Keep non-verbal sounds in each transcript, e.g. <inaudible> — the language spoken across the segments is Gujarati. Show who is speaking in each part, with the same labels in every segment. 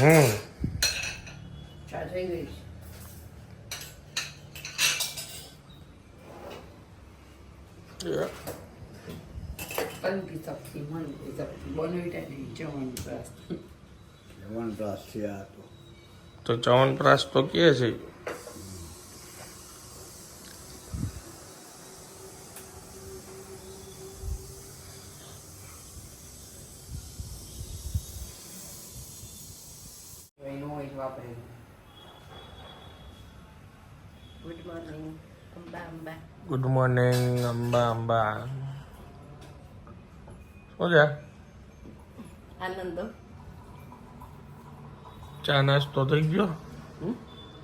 Speaker 1: હમ.
Speaker 2: ચા થઈ ગઈ. છે. પંકી સબ્જી મનકી સબ્જી બનાવી નહીં
Speaker 3: લેવન ગ્લાસ છે આ તો.
Speaker 1: તો ચવનપ્રાસ તો કે છે? ચા નાસ્તો થઈ ગયો?
Speaker 4: હમ?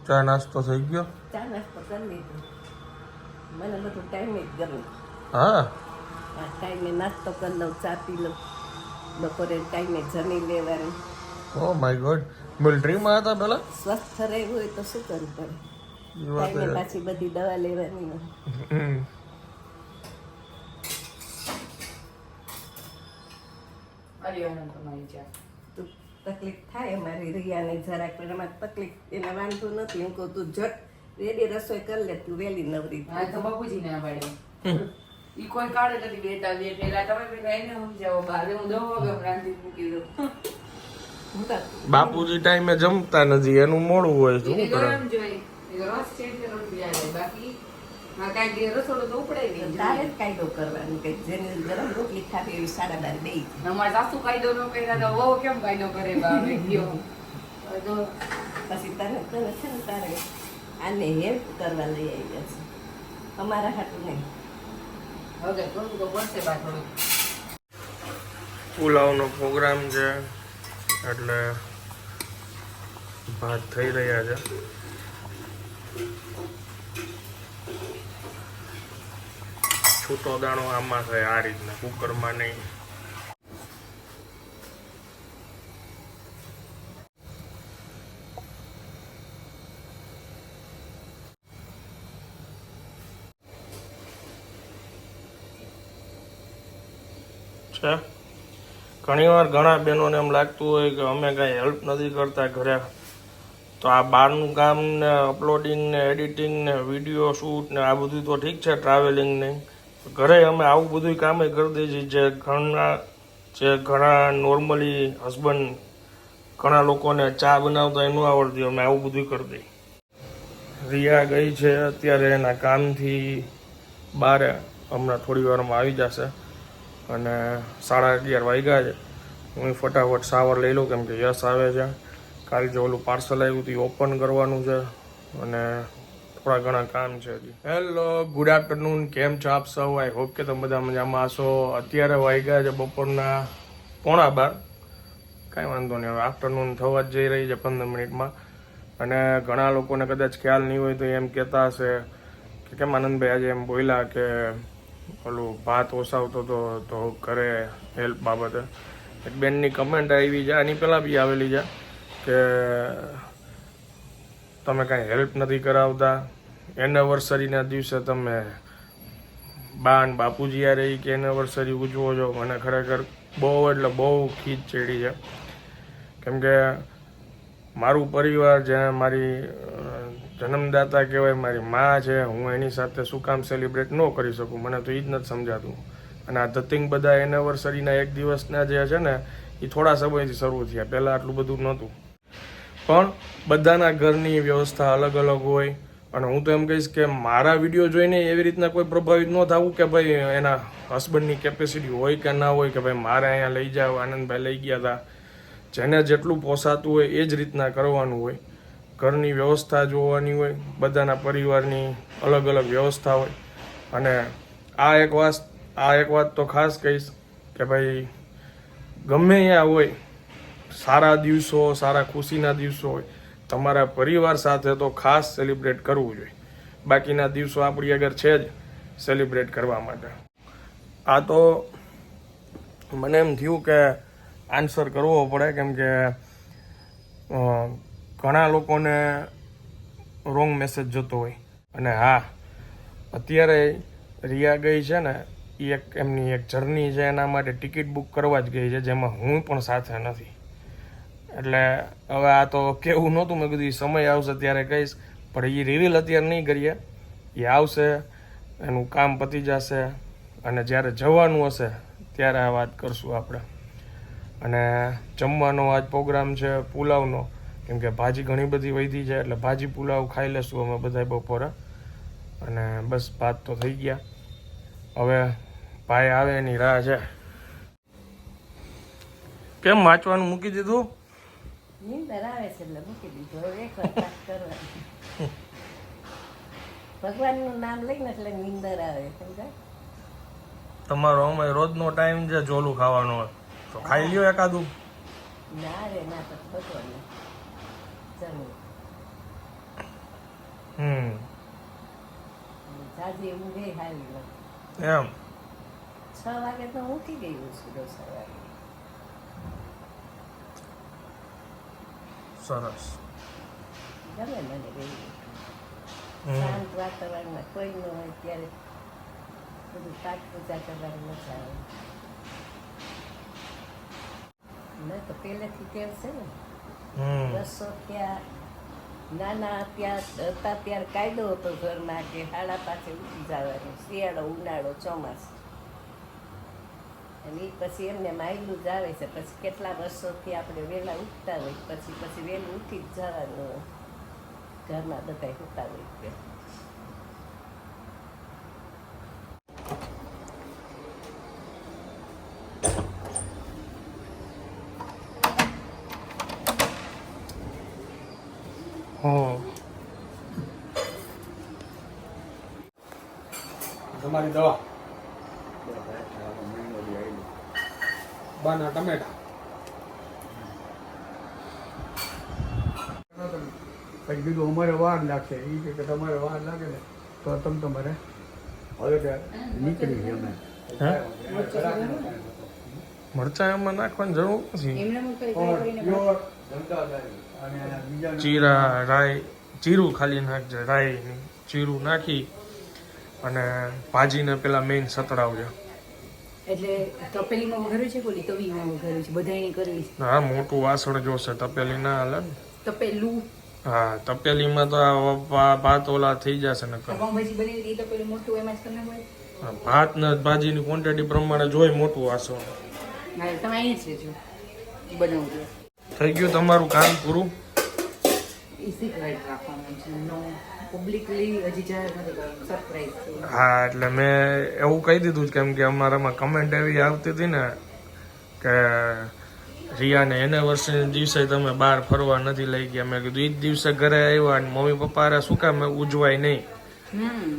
Speaker 1: ચા નાસ્તો થઈ ગયો?
Speaker 4: ચા નાસ્તો કરી લીધો. મને બધું ટાઈમે જ ગમે
Speaker 1: હા?
Speaker 4: ટાઈમે નાસ્તો કરી લઉં ચા પી લઉં. બપોરે ટાઈમે જમી લેવાનું.
Speaker 1: ઓ માય ગોડ મિલિટરીમાં હતા પેલા?
Speaker 4: સ્વસ્થ રહેવું હોય તો શું કરવું પડે? ટાઈમે પાછી બધી દવા લેવાની હોય.
Speaker 1: હમ.
Speaker 2: હરિયાણા તમારી ચા
Speaker 4: તો તકલીફ થાય અમારી રિયાને જરાક પણ એમાં તકલીફ એને વાંધો નથી હું કહું તું જટ રેડી રસોઈ કરી લે તું વહેલી નવરી
Speaker 2: હા તો બાપુજી ના પાડે ઈ કોઈ કાળે નથી બેટા બે પેલા તમે પેલા એને સમજાવો બારે હું દો વગર રાંધી મૂકી દઉં.
Speaker 1: બાપુજી ટાઈમે જમતા નથી એનું મોડું હોય શું કરે?
Speaker 2: ગરમ જોઈ એ રસ છે એટલે બાકી રસોડું તો ઉપડે નહીં.
Speaker 4: તારે જ કાયદો કરવાનો કે જેને ગરમ રોટલી ખાવી એવી સાડા બાર બે
Speaker 2: અમારા સાસુ કાયદો ન કર્યા તો વહુ કેમ કાયદો કરે બા હવે કયો. હવે તો
Speaker 4: પછી તને તને છે ને તારે આને હેલ્પ કરવા લઈ આવ્યા છે. અમારા હાટું નહીં.
Speaker 2: હવે થોડું તો પડશે બા થોડું
Speaker 1: પુલાવનો પ્રોગ્રામ છે એટલે ભાત થઈ રહ્યા છે. છૂટો દાણો આમાં થાય આ રીતના. કુકરમાં નહીં. છે? ઘણીવાર ઘણા બહેનોને એમ લાગતું હોય કે અમે કાંઈ હેલ્પ નથી કરતા ઘરે. તો આ બહારનું કામ ને અપલોડિંગ ને એડિટિંગ ને વીડિયો શૂટ ને આ બધું તો ઠીક છે ટ્રાવેલિંગ ને. ઘરે અમે આવું બધું કામે કરી દઈએ છીએ જે ઘણા જે ઘણા નોર્મલી હસબન્ડ ઘણા લોકોને ચા બનાવતા એનું આવડતી, અમે આવું બધું કરી દઈએ. રિયા ગઈ છે અત્યારે એના કામથી બહાર હમણાં થોડી વારમાં આવી જશે અને સાડા અગિયાર વાગ્યા છે. હું ફટાફટ સાવર લઈ લઉં કેમ કે યશ આવે છે. કાલે જે ઓલું પાર્સલ આવ્યું હતું ઓપન કરવાનું છે અને થોડા ઘણા કામ છે હજી. હેલો ગુડ આફ્ટરનૂન કેમ છો આપ સૌ? આઈ હોપ કે તમે બધા મજામાં હશો. અત્યારે વાગ્યા છે બપોરના પોણા બાર. કાંઈ વાંધો નહીં, હવે આફ્ટરનૂન થવા જ જઈ રહી છે પંદર મિનિટમાં. અને ઘણા લોકોને કદાચ ખ્યાલ નહીં હોય તો એમ કહેતા હશે કે કેમ આનંદભાઈ આજે એમ બોલ્યા કે ઓલું ભાત ઓસાવતો હતો તો કરે હેલ્પ બાબતે. એક બેનની કમેન્ટ આવી છે, આની પહેલાં બી આવેલી છે કે તમે કાંઈ હેલ્પ નથી કરાવતા. એનિવર્સરીના દિવસે તમે બા અને બાપુજી આ રહી કે એનિવર્સરી ઉજવો છો. મને ખરેખર બહુ એટલે બહુ ખીચ ચડી છે. કેમ કે મારું પરિવાર જ્યાં મારી જન્મદાતા કહેવાય, મારી મા છે, હું એની સાથે શું કામ સેલિબ્રેટ ન કરી શકું? મને તો એ જ નથી સમજાતું. અને આ ધતિંગ બધા એનિવર્સરીના એક દિવસના જે છે ને એ થોડા સમયથી શરૂ થયા. પહેલાં આટલું બધું નહોતું. પણ બધાના ઘરની વ્યવસ્થા અલગ અલગ હોય. અને હું તો એમ કહીશ કે મારા વીડિયો જોઈને એવી રીતના કોઈ પ્રભાવિત ન થવું કે ભાઈ એના હસબન્ડની કેપેસિટી હોય કે ના હોય કે ભાઈ મારે અહીંયા લઈ જાઓ, આનંદભાઈ લઈ ગયા હતા જેને જેટલું પોસાતું હોય એ જ રીતના કરવાનું હોય. ઘરની વ્યવસ્થા જોવાની હોય, બધાના પરિવારની અલગ અલગ વ્યવસ્થા હોય. અને આ એક વાત, આ એક વાત તો ખાસ કહીશ કે ભાઈ ગમે ત્યાં હોય સારા દિવસો સારા ખુશીના દિવસો હોય, તમારા પરિવાર સાથે તો ખાસ સેલિબ્રેટ કરવું જોઈએ. બાકીના દિવસો આપણી આગળ છે જ સેલિબ્રેટ કરવા માટે. આ તો મને એમ થયું કે આન્સર કરવો પડે, કેમ કે ઘણા લોકોને રોંગ મેસેજ જતો હોય. અને હા, અત્યારે રિયા ગઈ છે ને એ એક એમની એક જર્ની છે, એના માટે ટિકિટ બુક કરવા જ ગઈ છે, જેમાં હું પણ સાથે નથી. એટલે હવે આ તો કેવું નહોતું, મેં કીધું સમય આવશે ત્યારે કહીશ. પણ એ રિવીલ અત્યારે નહીં કરીએ. એ આવશે, એનું કામ પતી જશે અને જ્યારે જવાનું હશે ત્યારે આ વાત કરશું આપણે. અને જમવાનો આજ પ્રોગ્રામ છે પુલાવનો. કેમ કે ભાજી ઘણી બધી વધી છે, એટલે ભાજી પુલાવ ખાઈ લેશું અમે બધા બપોરે. અને બસ ભાત તો થઈ ગયા. હવે ભાઈ આવે એની રાહ છે. કેમ વાંચવાનું મૂકી દીધું?
Speaker 4: નીંદર આવે છે એટલે મૂકી દીધું. હવે એક વાર કરવાનો. <laughs> ભગવાનનું નામ લઈને એટલે નીંદર આવે સમજાય?
Speaker 1: તમારો અમે રોજનો ટાઈમ છે જોલું ખાવાનો તો ખાઈ લ્યો એકાદું.
Speaker 4: ના રે ના તો ભગવાન ચાલો.
Speaker 1: હમ.
Speaker 4: જાજી ઊંઘે હાલી
Speaker 1: એમ.
Speaker 4: છ વાગે તો હું ઉઠી ગઈ છું દસ સવારે
Speaker 1: સરસ.
Speaker 4: ગમે મને શાંત વાતાવરણમાં કોઈ ન હોય ત્યારે બધું પાઠ પૂજા કરવાની મજા આવે. મેં તો પહેલેથી ટેવ છે ને. બસો ત્યાં નાના ત્યાં હતા ત્યારે કાયદો હતો ઘરમાં કે હાડા પાસે ઉઠી જવાનું શિયાળો ઉનાળો ચોમાસું. અને પછી એમને માયલું જ આવે છે. પછી કેટલા વર્ષોથી આપણે વહેલા ઉઠતા હોય, પછી પછી વહેલું ઉઠી જ જવાનું. ઘરમાં બધા ઉઠતા હોય
Speaker 1: કે
Speaker 5: તમારી દવા
Speaker 6: મહિનો બી આવી
Speaker 5: બાના ટમેટા. પછી કીધું અમારે વાર લાગશે. એ કે તમારે વાર લાગે ને તો તમે તમારે
Speaker 6: હવે નીકળી ગયા અમે.
Speaker 1: મરચાં એમાં નાખવાની જરૂર નથી. જીરા રાઈ જીરું ખાલી નાખજે રાઈ જીરું નાખી અને ભાજીને પેલા મેઇન સતડાવજો.
Speaker 7: એટલે તપેલીમાં વઘાર્યું છે કે તવીમાં વઘાર્યું છે? બધાયને કરવી છે?
Speaker 1: હા મોટું વાસણ જોશે તપેલી ના હાલે
Speaker 7: તપેલું?
Speaker 1: હા તપેલીમાં તો આ ભાત ઓલા થઈ જશે ને
Speaker 7: પાઉંભાજી બની હતી મોટું એમાં જ તમને હોય
Speaker 1: ભાત ને ભાજીની ક્વોન્ટિટી પ્રમાણે જોઈ મોટું વાસણ.
Speaker 7: તમે અહીં જ રહેજો. બનાવું
Speaker 1: થઈ ગયું તમારું કામ પૂરું?
Speaker 7: રાખવાનું છે
Speaker 1: હા એટલે મેં એવું કહી દીધું કેમ કે અમારામાં કમેન્ટ એવી આવતી હતી ને કે રિયાને એનિવર્સરી દિવસે તમે બહાર ફરવા નથી લઈ ગયા. મેં કીધું એ જ દિવસે ઘરે આવ્યા અને મમ્મી પપ્પા શું કામ? ઉજવાય નહીં.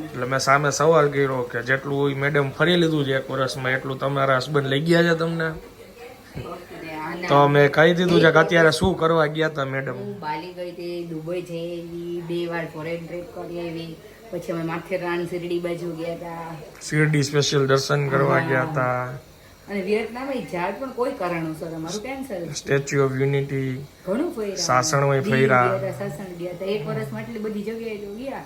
Speaker 1: એટલે મેં સામે સવાલ કર્યો કે જેટલું મેડમ ફરી લીધું છે એક વર્ષમાં એટલું તમારા હસબન્ડ લઈ ગયા છે તમને? તો મેં કહી દીધું છે કે અત્યારે શું કરવા ગયા હતા મેડમ
Speaker 7: હું બાલી ગઈ હતી દુબઈ જઈ આવી બે વાર ફોરેન ટ્રીપ કરી આવી પછી અમે માથેરાન શિરડી બાજુ ગયા હતા
Speaker 1: શિરડી સ્પેશિયલ દર્શન કરવા ગયા હતા
Speaker 7: અને વિયેતનામ એ ઝાડ પણ કોઈ કારણોસર અમારું કેન્સલ
Speaker 1: સ્ટેચ્યુ ઓફ યુનિટી
Speaker 7: ઘણું ફર્યા.
Speaker 1: સાસણમાં
Speaker 7: દીવ
Speaker 1: ફર્યા.
Speaker 7: સાસણ ગયા હતા એક વર્ષમાં એટલી બધી જગ્યાએ ગયા.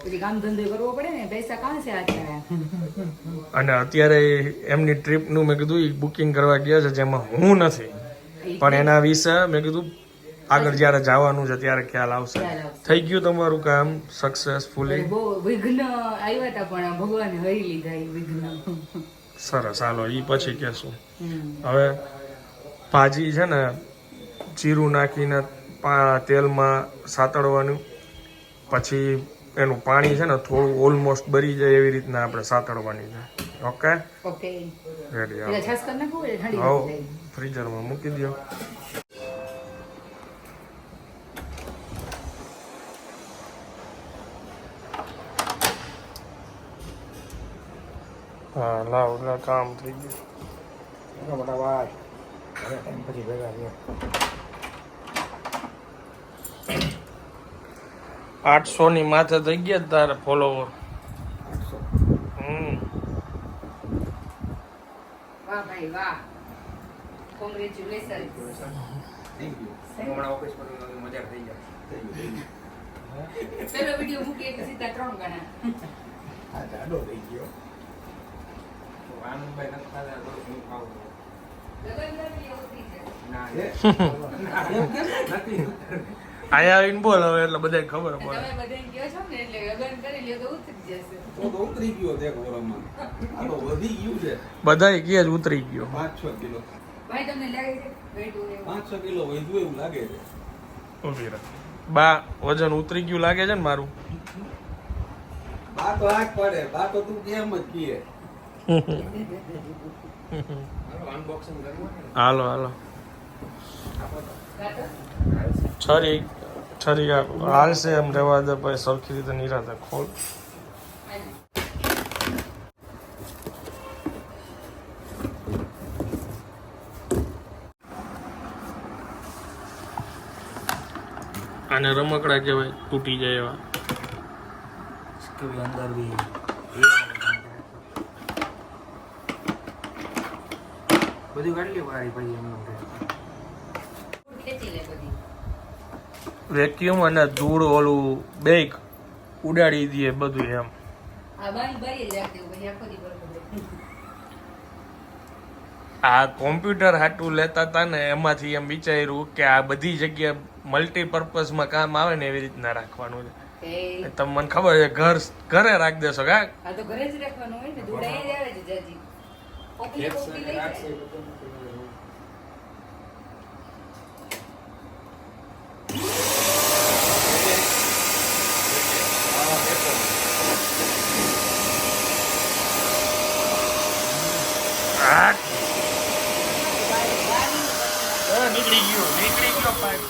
Speaker 7: પછી કામ ધંધો કરવો પડે ને પૈસા કાં છે અત્યારે
Speaker 1: અને અત્યારે એમની ટ્રીપનું મેં કીધું બુકિંગ કરવા ગયા છે જેમાં હું નથી. પણ એના વિશે મેં કીધું આગળ જ્યારે જવાનું છે ત્યારે ખ્યાલ આવશે. થઈ ગયું તમારું કામ સક્સેસફુલી
Speaker 7: વિઘ્ન આવ્યા હતા પણ ભગવાને હરી લીધા વિઘ્ન.
Speaker 1: સરસ હાલો એ પછી કહેશું. હવે ભાજી છે ને જીરું નાખીને પા- તેલમાં સાતળવાનું પછી એનું પાણી છે ને થોડું ઓલમોસ્ટ બરી જાય એવી રીતના આપણે સાતળવાની છે. ઓકે
Speaker 7: ઓકે
Speaker 1: રેડી
Speaker 7: એટલે
Speaker 1: ફ્રીઝરમાં મૂકી દો હા લાવ એટલે કામ થઈ ગયું.
Speaker 5: મોટા ભાઈ. ટાઈમ પછી ભેગા થયા.
Speaker 1: આઠસો ની માથે થઈ ગયા જ તારે ફોલોવર હમ.
Speaker 7: વાહ ભાઈ વાહ. કોંગ્રેચ્યુલેશન પેલો વીડિયો સીધા ત્રણ ગણા.
Speaker 6: જાડો થઈ ગયો.
Speaker 1: બોલ હવે એટલે બધાને ખબર
Speaker 7: તમે
Speaker 1: પડે.
Speaker 7: બધાને કહો છો ને એટલે લગ્ન કરી લ્યો તો ઉતરી જશે.
Speaker 6: તો તો ઉતરી ગયો દેખ ઓરામાં આ વધી ગયું છે.
Speaker 1: બધાય કે જ ઉતરી ગયો.
Speaker 6: પાંચ છ કિલો.
Speaker 7: ભાઈ તમને લાગે છે
Speaker 6: કિલો એવું લાગે છે.
Speaker 1: બા વજન ઉતરી ગયું લાગે છે ને મારું?
Speaker 6: બા તો આગ પડે બા તો તું કેમ જ કીએ?
Speaker 1: હાલો હાલો છરી છરી હાલશે એમ રહેવા દે પછી સરખી રીતે નિરાતે ખોલ. આને રમકડા કહેવાય તૂટી જાય એવા.
Speaker 8: બધું કાઢી
Speaker 1: વેક્યુમ અને ધૂળ ઓલું બેક ઉડાડી દે બધું એમ.
Speaker 7: આ
Speaker 1: કોમ્પ્યુટર હાટું લેતા હતા ને એમાંથી એમ વિચાર્યું કે આ બધી જગ્યાએ મલ્ટીપર્પઝમાં કામ આવે ને એવી રીતના રાખવાનું છે.
Speaker 7: એ
Speaker 1: એ તમને ખબર છે ઘર ઘરે રાખી દેશો કા?
Speaker 7: તો ઘરે જ રાખવાનું હોય ને ધૂળાઈ જ આવે છે જાજી પોપલી પોપલી લઈ જાય
Speaker 1: આ. એ, નીકળી ગયો નીકળી ગયો પાઇપ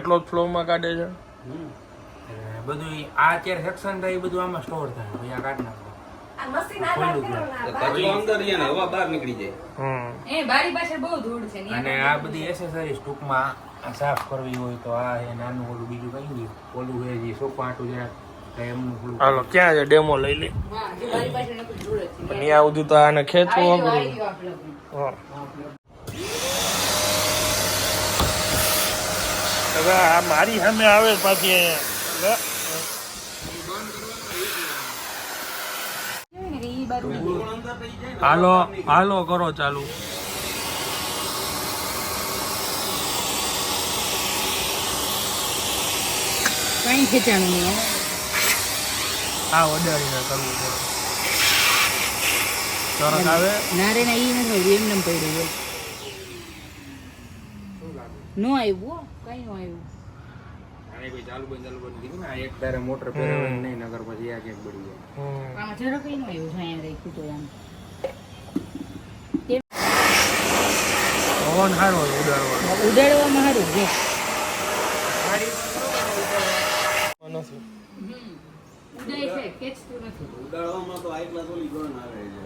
Speaker 1: કેટલો જ ફ્લોમાં કાઢે છે?
Speaker 8: એટલે બધું આ અત્યારે સેક્શન થાય એ બધું આમાં સ્ટોર થાય. પછી આ કાઢી નાખો.
Speaker 4: આ મશીન આધાર કરો ને આ
Speaker 6: તો કચરો અંદર રહે ને હવા બહાર નીકળી જાય.
Speaker 1: હમ.
Speaker 7: એ બારી પાછળ બહુ ધૂળ છે ને
Speaker 8: અને આ બધી એસેસરીઝ ટૂંકમાં આ સાફ કરવી હોય તો આ એ નાનું ઓલું બીજું કઈ ગયું ઓલું એ જે સોફા આટું જરાક
Speaker 1: હાલો ક્યાં છે? ડેમો લઈ લે. પણ ત્યાં સુધી તો આને ખેંચવું અઘરું
Speaker 7: ગયો આપણે
Speaker 1: હા. હવે આ મારી સામે આવે પાછી અહીંયા. હાલો હાલો કરો ચાલુ.
Speaker 7: કઈ ખેંચાણું નહીં
Speaker 1: હા. વડાડીને કરવું પડે. તરત આવે?
Speaker 7: ના રે ના એ નથી એમ પડ્યું નો આવ્યું કઈ નું આવ્યું.
Speaker 8: આને કોઈ ચાલુ બંધ ચાલુ બંધ કીધું ને આ એક તારે મોટર ફેરવે નહીં નગર પછી આ ક્યાંક બળી જાય.
Speaker 7: આમાં જરા કઈ નો આવ્યું છે અહીંયા રાખ્યું તો એમ.
Speaker 1: પવન સારો ઉડાડવાનો.
Speaker 7: ઉડાડવામાં સારું છે. ઉડાય છે ખેંચતું નથી.
Speaker 6: ઉડાડવામાં તો આટલા તો ઓલી આવે છે.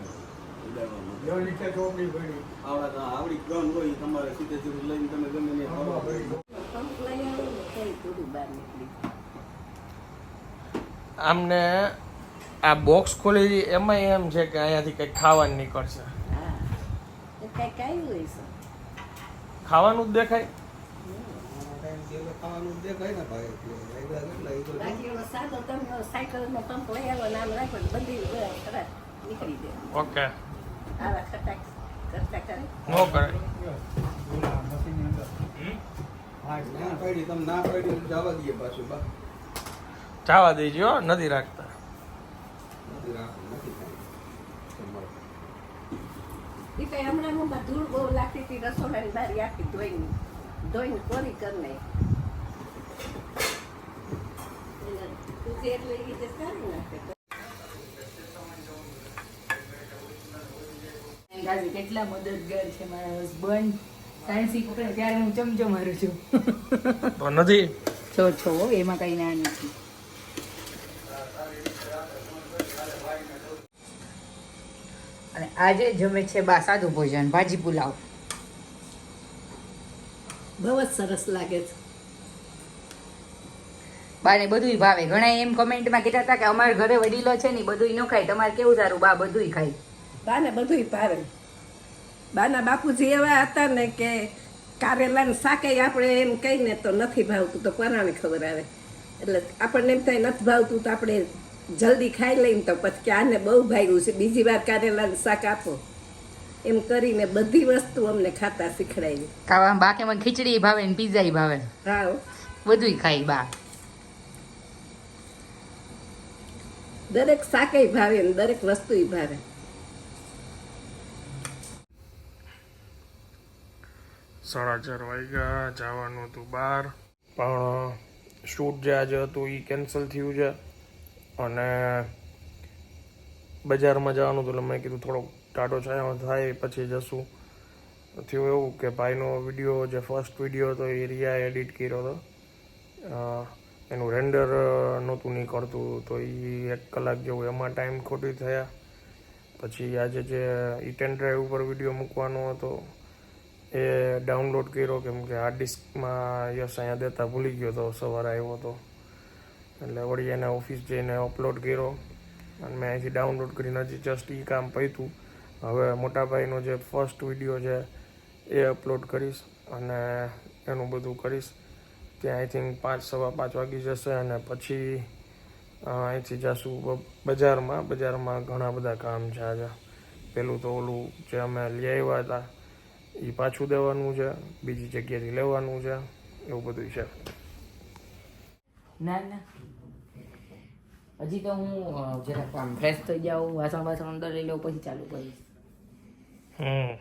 Speaker 6: ઉડાડવામાં.
Speaker 5: જો નીચે ચોપડી પડી.
Speaker 6: આવડા ગન હોય તમારે સીધે સીધું લઈને તમે ગમે ત્યાં
Speaker 5: આમાં
Speaker 6: ફરો.
Speaker 5: પડી
Speaker 4: પંપ લઈ આવો થોડું બહાર નીકળી
Speaker 1: આમને આ બોક્સ ખોલી એમાં એમ છે કે અહીંયાથી કંઈક ખાવાનું નીકળશે.
Speaker 4: હા એ કઈ કઈ હોય છે
Speaker 1: ખાવાનું જ દેખાય.
Speaker 6: ખાવાનું દેખાય ને ભાઈ
Speaker 1: ઓકે નો કરે
Speaker 6: જવા
Speaker 1: દેજો હો, નથી રાખતા.
Speaker 4: હમણાં હું ધૂળ બહુ લાગતી હતી રસોડાની બારી આખી ધોઈને ધોઈને કોરી કરી નાખી. એટલે તું કે એટલે એ રીતે સારી નાખે
Speaker 7: કેટલા મદદગાર છે મારા હસબન્ડ. સાયન્સ પકડે ત્યારે હું ચમચો મારું છું.
Speaker 1: તો નથી?
Speaker 7: છો છો એમાં કઈ ના નથી. અને આજે જમે છે બા સાદું ભોજન ભાજી પુલાવ.
Speaker 4: બહુ જ સરસ લાગે છે.
Speaker 7: બાને બધુંય ભાવે. ઘણા એમ કમેન્ટમાં કહેતા હતા કે અમારા ઘરે વડીલો છે ને બધુંય ન ખાય. તમારે કેવું સારું? બા બધુંય ખાય.
Speaker 4: બાને બધુંય ભાવે. બાના બાપુજી એવા હતા ને કે કારેલાને શાકે આપણે એમ કહીને તો નથી ભાવતું તો પરાણે ખબર આવે? એટલે આપણને એમ થાય નથી ભાવતું તો આપણે જલ્દી ખાઈ લઈને તો પછી કે આને બહુ ભાવ્યું છે બીજી વાર કારેલાનું શાક આપો. એમ કરીને બધી વસ્તુ અમને ખાતા શીખડાવી.
Speaker 7: ખાવા બાકી ખીચડી ભાવે ને પીઝા ભાવે
Speaker 4: હા. બધું
Speaker 7: બધુંય ખાઈ બા.
Speaker 4: દરેક શાકે ભાવે ને દરેક વસ્તુ ભાવે.
Speaker 1: સાડા ચાર વાગ્યા, જવાનું હતું બહાર. પણ શૂટ જે આજે હતું એ કેન્સલ થયું છે. અને બજારમાં જવાનું હતું એટલે મેં કીધું થોડોક ટાટો છાયો થાય, પછી જશું. થયું એવું કે ભાઈનો વીડિયો જે ફર્સ્ટ વીડિયો હતો એ રિયા એડિટ કર્યો હતો. એનું રેન્ડર નહોતું નીકળતું તો એ એક કલાક જેવું એમાં ટાઈમ ખોટી થયા. પછી આજે જે ઇટેન ટેન ડ્રાઈવ ઉપર વીડિયો મૂકવાનો હતો એ ડાઉનલોડ કર્યો કેમ કે હાર્ડ ડિસ્કમાં યસ, અહીંયા દેતા ભૂલી ગયો તો સવારે આવ્યો હતો એટલે વળી એને ઓફિસ જઈને અપલોડ કર્યો અને મેં અહીંથી ડાઉનલોડ કરીને હજી જસ્ટ એ કામ પૈતું હવે મોટાભાઈનો જે ફર્સ્ટ વીડિયો છે એ અપલોડ કરીશ અને એનું બધું કરીશ. ત્યાં આઈ થિંક પાંચ, સવા પાંચ વાગી જશે અને પછી અહીંથી જશું બજારમાં. બજારમાં ઘણા બધા કામ છે આજે. પેલું તો ઓલું જે અમે લઈ આવ્યા હતા એ પાછું દેવાનું છે બીજી જગ્યાએથી લેવાનું છે એવું બધું છે.
Speaker 7: ના ના. હજી તો હું જરાક આમ ફ્રેશ થઈ જાઉં વાસણ વાસણ અંદર લઈ લઉં પછી ચાલુ કરીશ.
Speaker 1: હમ.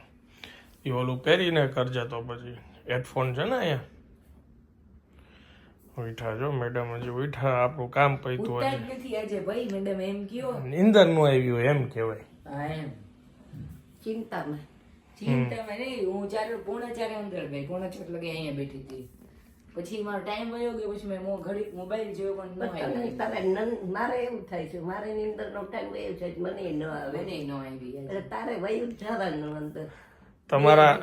Speaker 1: એ ઓલું પહેરીને કરજે તો પછી. હેડફોન છે ને અહીંયા. ઉઠા જો મેડમ હજી ઉઠા આપણું કામ પૈતું
Speaker 7: હોય
Speaker 1: હજી.
Speaker 7: નથી આજે ભાઈ મેડમ એમ કયો.
Speaker 1: નીંદર નો આવ્યું એમ કહેવાય.
Speaker 7: હા એમ.
Speaker 4: ચિંતામાં.
Speaker 7: ચિંતામાં નહીં હું ચાર પોણા ચારે અંદર ગઈ પોણા ચાર લગે અહીંયા બેઠી હતી. પછી મારો ટાઈમ વયો ગયો પછી મેં મો- ઘડીક મોબાઈલ જોયો પણ
Speaker 4: નન- મારે એવું થાય છે મારે નીંદરનો ટાઈમ વયો છે મને ન આવે.
Speaker 7: મને ન આવી.
Speaker 4: એટલે તારે વયું જ જવાનું અંદર.
Speaker 1: તમારા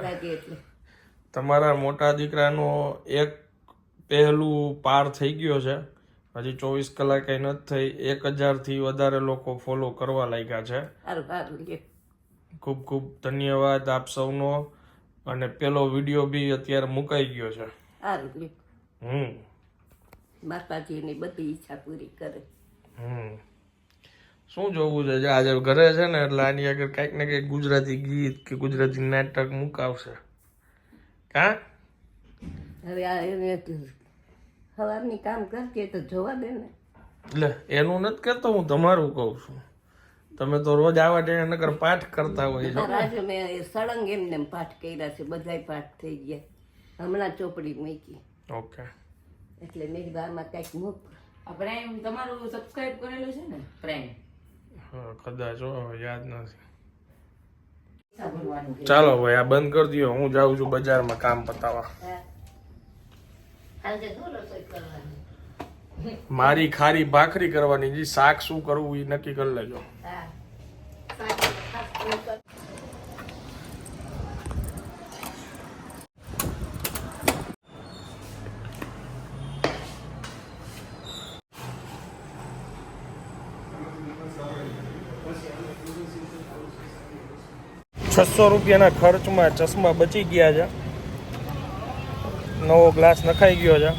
Speaker 1: તમારા મોટા દીકરાનો એક પહેલું પાર થઈ ગયો છે. હજી ચોવીસ કલાક નથી થઈ. એક હજારથી વધારે લોકો ફોલો કરવા લાગ્યા છે. ખૂબ ખૂબ ધન્યવાદ આપ સૌનો. અને પેલો વીડિયો બી અત્યારે મુકાઈ ગયો છે.
Speaker 4: સારું
Speaker 1: હમ.
Speaker 4: માતાજીની બધી ઈચ્છા પૂરી કરે.
Speaker 1: હમ. શું જોવું છે? આજે ઘરે છે ને એટલે આની આગળ કંઈક ને કંઈક ગુજરાતી ગીત કે ગુજરાતી નાટક મુકાવશે. કા?
Speaker 4: હવે આ એને સવારની કામ કરજે તો જોવા દે ને.
Speaker 1: એટલે એનું નથી કહેતો હું તમારું કહું છું. તમે તો રોજ આવા ટેણે નકર પાઠ કરતા હોય છો.
Speaker 4: તારા મેં એ સળંગ એમને એમ પાઠ કર્યા છે બધાય પાઠ થઈ ગયા. હમણાં ચોપડી મૂકી.
Speaker 1: ઓકે.
Speaker 4: એટલે મેં કીધું આમાં કંઈક મૂક.
Speaker 7: આ પ્રાઇમ તમારું સબસ્ક્રાઇબ કરેલું છે ને પ્રાઇમ
Speaker 1: હા કદાચ હો, યાદ નથી ચાલો ભાઈ આ બંધ કરી દો હું જાઉં છું બજારમાં કામ પતાવવા
Speaker 4: આજે શું રસોઈ કરવાની.
Speaker 1: મારી ખારી ભાખરી કરવાની જે શાક શું કરવું એ નક્કી કરી લેજો. છસો રૂપિયાના ખર્ચમાં ચશ્મા બચી ગયા છે. નવો ગ્લાસ નખાઈ ગયો છે.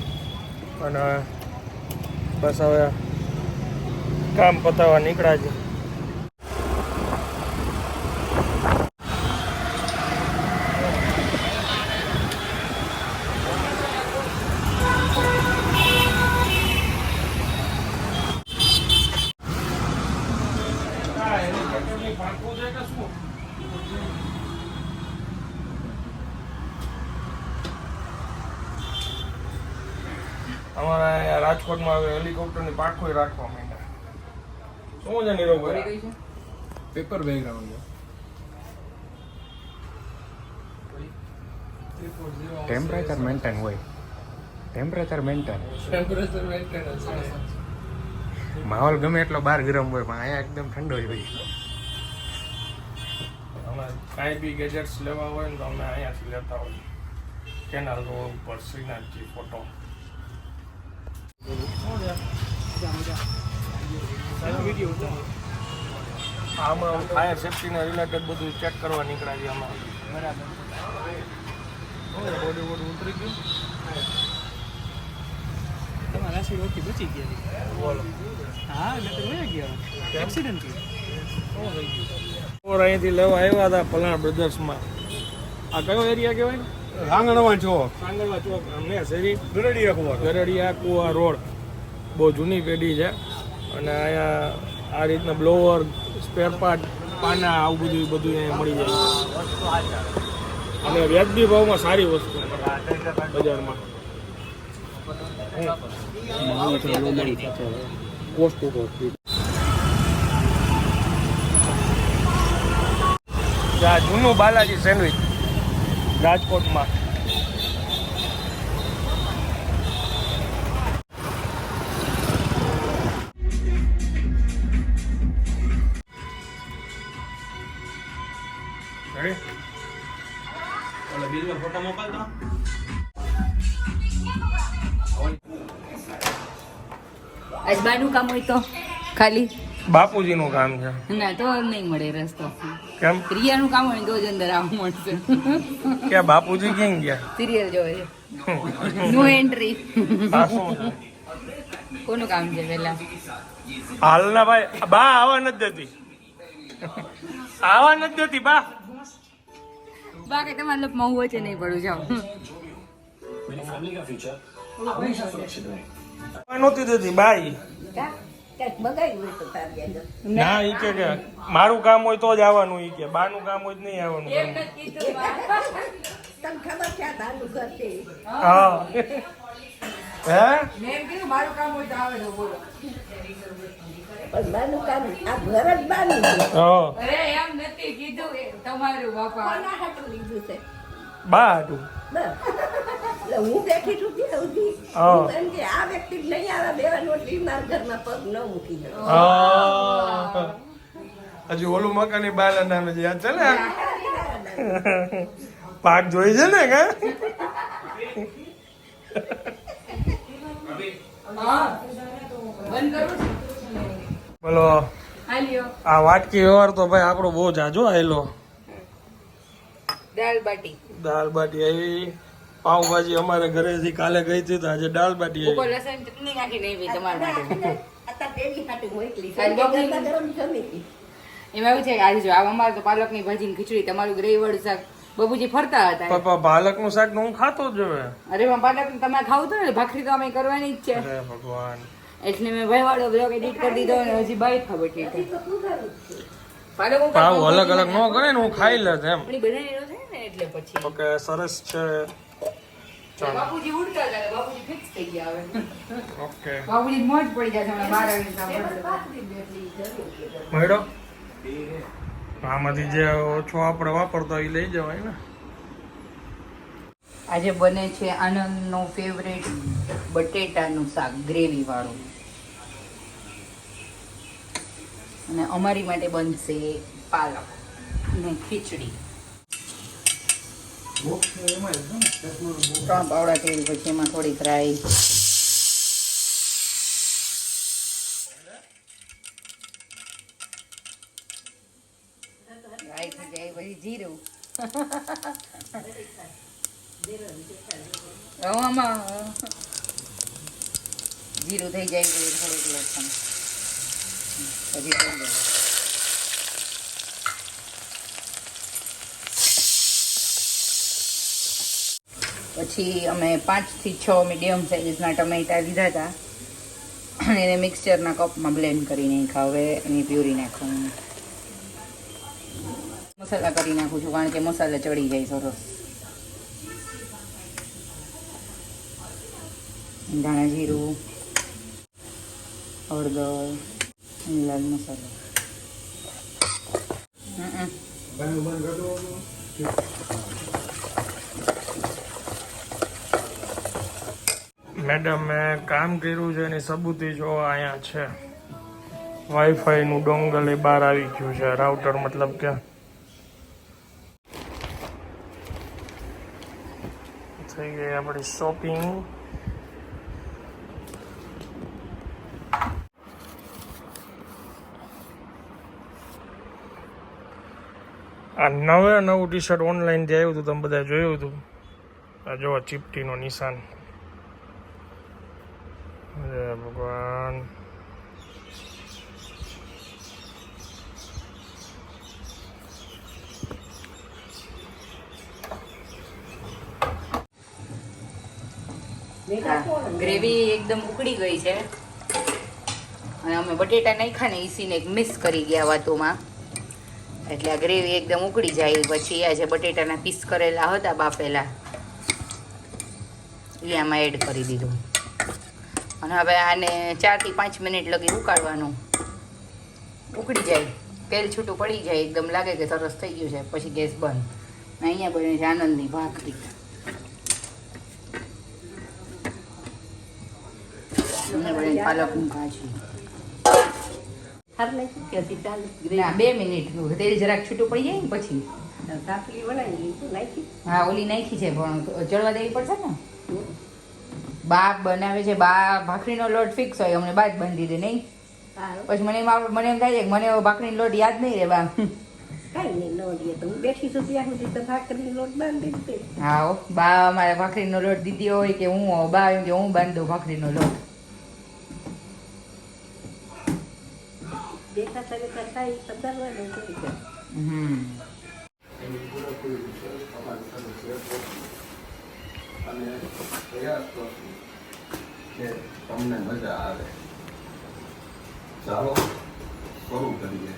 Speaker 1: અને બસ હવે કામ પતાવવા નીકળ્યા છે અમારા અહીંયા રાજકોટમાં હવે હેલિકોપ્ટરની પાખોય રાખવા માંડ્યા શું છે નીરવભાઈ
Speaker 7: કઈ છે
Speaker 5: પેપર બેકગ્રાઉન્ડ
Speaker 8: ટેમ્પરેચર મેન્ટેન હોય. ટેમ્પરેચર મેન્ટેન
Speaker 5: ટેમ્પરેચર
Speaker 8: માહોલ ગમે એટલો બહાર ગરમ હોય પણ અહીંયા એકદમ ઠંડો જ હોય.
Speaker 1: અમે કાંઈ બી ગેજેટ્સ લેવા હોય ને તો અમે અહીંયાથી લેતા હોઈએ. કેનાલ રોડ ઉપર શ્રીનાથજી ફોટો આમાં ફાયર સેફ્ટીના રિલેટેડ બધું ચેક કરવા નીકળ્યા છે આમાં. બરાબર બોડી બોડી ઉતરી ગયું.
Speaker 9: તમારા બચી ગયા
Speaker 1: બોલો.
Speaker 9: હા એટલે તો ગયા. એક્સિડન્ટ
Speaker 1: અહીંથી લેવા આવ્યા હતા પલાણ બ્રધર્સમાં આ કયો એરિયા કહેવાય સાંગરવા ચોક અમને શેરી
Speaker 5: ગરડી એકવાર
Speaker 1: ગરડિયા કુવા રોડ. બહુ જૂની પેઢી છે. અને અહીંયા આ રીતના બ્લોવર સ્પેર પાર્ટ પાના, આવું બધું બધું અહીંયા મળી જાય. અને વ્યાજબી ભાવમાં સારી વસ્તુ બજારમાં. કોસ્ટ જૂનું બાલાજી સેન્ડવિચ રાજકોટમાં.
Speaker 7: બાનું કામ હોય તો? ખાલી?
Speaker 1: બાપુજીનું કામ છે.
Speaker 7: ના તો નહીં મળે રસ્તો.
Speaker 1: કેમ?
Speaker 7: પ્રિયાનું કામ હોય ને તો જ અંદર આવું મળશે.
Speaker 1: કે બાપુજી કેમ ગયા?
Speaker 7: સિરિયલ જોવે. નો એન્ટ્રી
Speaker 1: છે?
Speaker 7: કોનું કામ છે પેલા
Speaker 1: હાલના ભાઈ બા આવા નથી દેતી. આવા નથી દેતી બા.
Speaker 7: બાકી તમારે લોક મહુ વચ્ચે નહીં પડું જાઓ.
Speaker 1: આવા નહોતી દેતી બાઈ. ના ઈ કે મારું કામ હોય તો જ આવવાનું ઈ કે. બાનું કામ હોય તો નહીં આવવાનું હા. હે?
Speaker 2: કીધું મારું કામ હોય તો આવે બોલો.
Speaker 4: બાનું કામ આ ઘર જ બાનું છે.
Speaker 2: અરે એમ નથી કીધું તમારું બાપા.
Speaker 4: કોના હાટું લીધું છે?
Speaker 1: બા હાટું.
Speaker 4: બસ. હું બેઠી છું કે સૌથી
Speaker 1: હું.
Speaker 4: એમ કે આ વ્યક્તિ નહીં આવે બેવા નોટલી મારા ઘરમાં પગ ન મૂકી દે
Speaker 1: હા. હજી ઓલું મકાની બાના નામે છે. યાદ છે ને? પાક જોઈ છે ને કે? બોલો. આ વાટકી વ્યવહાર તો ભાઈ આપણો બહુ જાજો આયલો.
Speaker 7: દાલ બાટી.
Speaker 1: દાલ બાટી આવી. પાઉભાજી અમારે ઘરેથી કાલે ગઈ હતી તો આજે દાળ બાટી આવી.
Speaker 7: લસણ ચટણી નાખી નહીં તમારા માટે. એમાં એવું છે કે આજે જો આ અમારે તો પાલકની ભાજી ને ખીચડી તમારું ગ્રેવડ શાક. બબુજી ફરતા હતા.
Speaker 1: પપ્પા પાલકનું શાક હું ખાતો જ હવે.
Speaker 7: અરે પણ પાલક તમે ખાવું તો ને. ભાખરી તો અમે કરવાની જ છે.
Speaker 1: અરે ભગવાન.
Speaker 7: એટલે મેં ભાઈ વાળો બ્લોગ એડિટ કરી દીધો અને હજી બાઈ ખબર છે. પાલક હું
Speaker 1: અલગ અલગ ન કરે ને હું ખાઈ લેત એમ.
Speaker 7: ને એટલે પછી
Speaker 1: ઓકે સરસ છે.
Speaker 7: બાપુજી ઉડતા હતા બાપુજી ફિક્સ થઈ ગયા હવે.
Speaker 1: ઓકે.
Speaker 7: બાપુજી મોજ પડી જાય હમણાં બાર આવીને સાંભળો
Speaker 1: મેડો આમાંથી જે ઓછો આપણે વાપરતો એ લઈ જવાય ને.
Speaker 7: આજે બને છે આનંદનો ફેવરેટ બટેટાનું શાક ગ્રેવી વાળું અને અમારી માટે બનશે પાલક ને ખીચડી. ત્રણ પાવડા તેલ પછી એમાં થોડીક રાઈ રાઈ થઈ જાય પછી જીરું હવે આમાં જીરું થઈ જાય પછી થોડુંક લસણ પછી પછી અમે પાંચથી છ મીડિયમ સાઇઝના ટમેટા લીધા હતા. અને એને મિક્સચરના કપમાં બ્લેન્ડ કરીને હવે એની પ્યુરી નાખવાનું મસાલા કરી નાખું છું કારણ કે મસાલા ચડી જાય સરસ. ધાણા જીરું હળદર લાલ મસાલો. હમ
Speaker 1: મેડમ, મેં કામ કર્યું છે એની સબૂતી જો અહીંયા છે. વાઈફાઈ નું ડોંગલ એ બહાર આવી ગયું છે. રાઉટર મતલબ કે થઈ ગઈ આપણી શોપિંગ આ નવે નવું ટી શર્ટ ઓનલાઈન જે આવ્યું હતું, તમે બધા જોયું હતું? આ જો ચીપટીનો નિશાન. ભગવાન
Speaker 7: ગ્રેવી એકદમ ઉકળી ગઈ છે. અને અમે બટેટા નાખ્યા ને ઈસીને એક મિક્સ કરી ગયા વાતોમાં. એટલે આ ગ્રેવી એકદમ ઉકળી જાય પછી આ જે બટેટાના પીસ કરેલા હતા બાફેલા એ આમાં એડ કરી દીધું. અને હવે આને ચારથી પાંચ મિનિટ લગી ઉકાળવાનું. ઉકળી જાય. તેલ છૂટું પડી જાય. એકદમ લાગે કે સરસ થઈ ગયું છે. પછી ગેસ બંધ. અને અહીંયા બને છે. આનંદની ભાખરી પાલકનું ભાજી બે મિનિટ. તેલ જરાક છૂટું પડી જાય ને પછી. હા ઓલી નાખી છે પણ ચડવા દેવી પડશે ને? બા બનાવે છે બા ભાખરીનો લોટ ફિક્સ હોય અમને બા જ બાંધી દે નહીં? પછી મને મને એમ થાય છે કે મને ભાખરીનો લોટ યાદ નહીં રે બા
Speaker 4: કાંઈ નહીં ન તો હું બેઠી છું ત્યાં સુધી તો ભાખરીનો લોટ બાંધી દે
Speaker 7: હા બા અમારે ભાખરીનો લોટ દીધી હોય કે હું બા એમ કે હું બાંધી દઉં ભાખરીનો લોટ. હમ.
Speaker 1: અને પ્રયાસ કરશું કે તમને મજા આવે. ચાલો શરૂ કરીએ.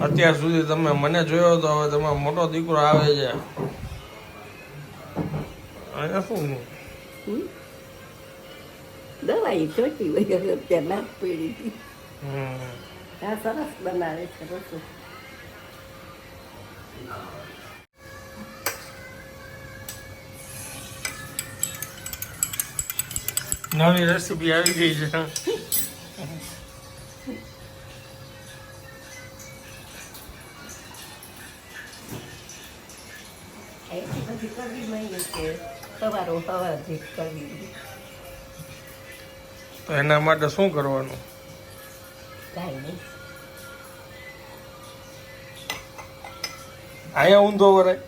Speaker 1: અત્યાર સુધી તમે મને જોયો તો હવે તમારો મોટો દીકરો આવે છે. અહીંયા શું
Speaker 4: દવાઈ જોઈતી હોય અત્યારે ના પડી
Speaker 1: હમ.
Speaker 4: સરસ બનાવે છે રસોઈ.
Speaker 1: નવી રેસીપી આવી ગઈ છે.
Speaker 4: બધી કરવી નહીં કે સવારો સવારથી કરવી
Speaker 1: તો એના માટે શું કરવાનું?
Speaker 4: કાંઈ નહીં.
Speaker 1: અહીંયા ઊંધો વરાય.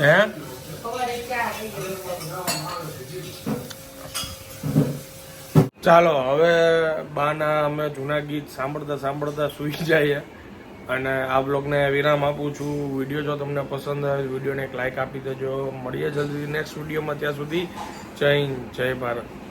Speaker 1: હે? ચાલો હવે બાના અમે જૂના ગીત સાંભળતા સાંભળતા સૂઈ જઈએ. અને આ બ્લોગને વિરામ આપું છું. વીડિયો જો તમને પસંદ આવે વિડીયોને એક લાઇક આપી દેજો. મળીએ જલ્દી નેક્સ્ટ વિડીયોમાં. ત્યાં સુધી જય હિન્દ, જય ભારત.